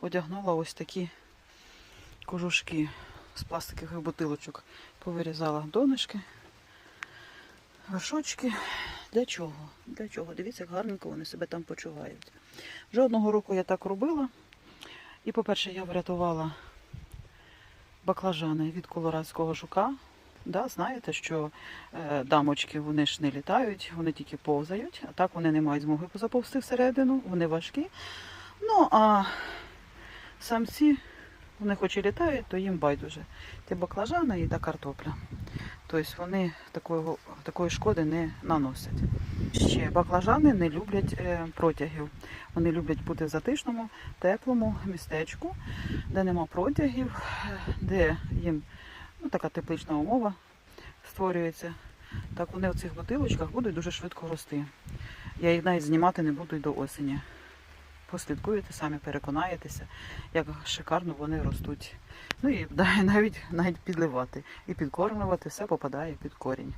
одягнула ось такі кожушки з пластикових бутилочок. Повирізала донышки, вершочки. Для чого? Для чого? Дивіться, як гарненько вони себе там почувають. Вже одного року я так робила. І, по-перше, я врятувала баклажани від колорадського жука. Да, знаєте, що е, дамочки вони ж не літають, вони тільки повзають, а так вони не мають змоги заповзти всередину, вони важкі. Ну а самці, вони хоч і літають, то їм байдуже. Ті баклажани і та картопля. Тобто вони такої, такої шкоди не наносять. Ще баклажани не люблять е, протягів. Вони люблять бути в затишному, теплому містечку, де нема протягів, де їм ну, така теплична умова створюється. Так вони в цих бутилочках будуть дуже швидко рости. Я їх навіть знімати не буду й до осені. Послідкуєте, самі переконаєтеся, як шикарно вони ростуть. Ну і навіть навіть підливати і підкормлювати, все попадає під корінь.